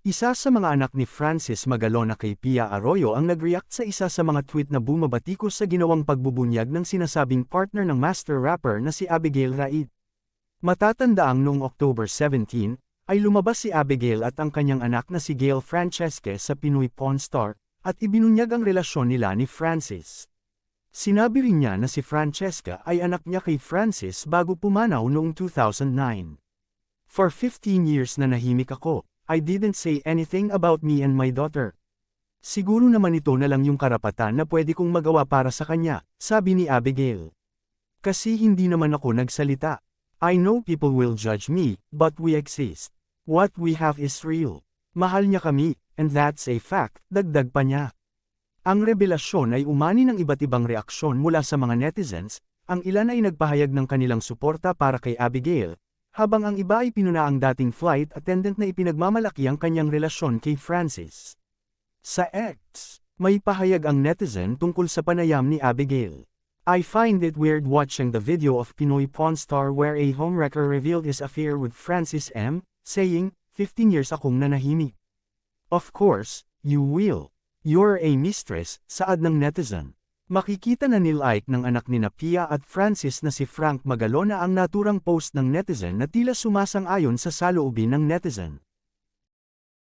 Isa sa mga anak ni Francis Magalona kay Pia Arroyo ang nag-react sa isa sa mga tweet na bumabatikos sa ginawang pagbubunyag ng sinasabing partner ng master rapper na si Abigail Raid. Matatandaang noong October 17, ay lumabas si Abigail at ang kanyang anak na si Gail Francesque sa Pinoy Pawn Star, at ibinunyag ang relasyon nila ni Francis. Sinabi rin niya na si Francesca ay anak niya kay Francis bago pumanaw noong 2009. For 15 years na nahimik ako, I didn't say anything about me and my daughter. Siguro naman ito na lang yung karapatan na pwede kong magawa para sa kanya, sabi ni Abigail. Kasi hindi naman ako nagsalita. I know people will judge me, but we exist. What we have is real. Mahal niya kami, and that's a fact, dagdag pa niya. Ang revelasyon ay umani ng iba't ibang reaksyon mula sa mga netizens, ang ilan ay nagpahayag ng kanilang suporta para kay Abigail, habang ang iba ay pinuna ang dating flight attendant na ipinagmamalaki ang kanyang relasyon kay Francis. Sa X, may pahayag ang netizen tungkol sa panayam ni Abigail. I find it weird watching the video of Pinoy Pawn Star where a homewrecker revealed his affair with Francis M., saying, 15 years akong nanahimik. Of course, you will. You're a mistress, saad ng netizen. Makikita na nilike ng anak ni Pia at Francis na si Frank Magalona ang naturang post ng netizen na tila sumasang-ayon sa saloobin ng netizen.